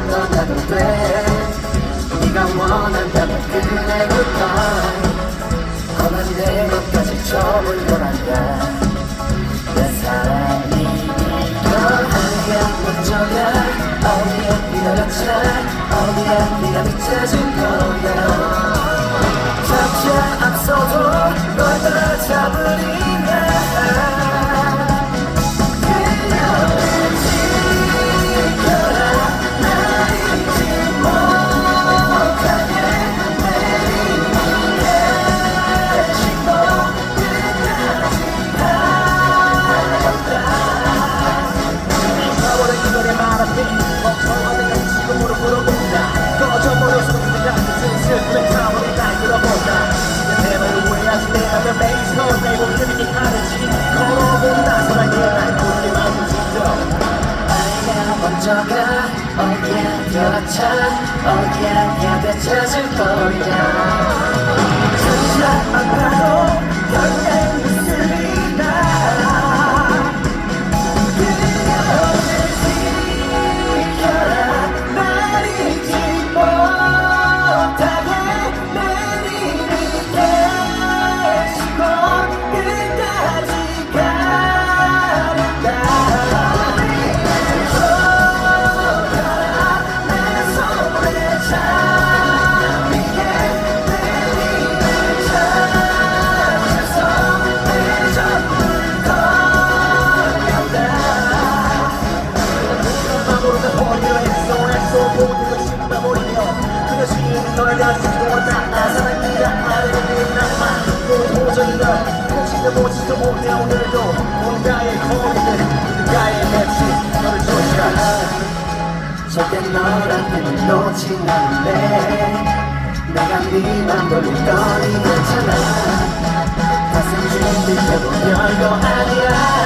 안 떠나도 돼 네가 원한다면 그래 goodbye 거만 내 맘까지 좁은 거란다 내 사랑이 네가 어디야 먼저야 어디야 네가 여차 어디야 네가 비춰진 거야 잡지 앞서도 널 따라 잡으니 먼저가 어디야 뛰어차 어디야 네가 찾을 거야 널 다시 보았다 나 사랑이라 아래로 나만 또 도전이다 혹시나 보지도 못해. 오늘도 뭔가의 거리들 누가의 맺지. 너를 조심하라 절대 너한테는 놓지 않을래 내가 네 맘돌이 떠리겠잖아. 가슴 준비해도 별거 아니야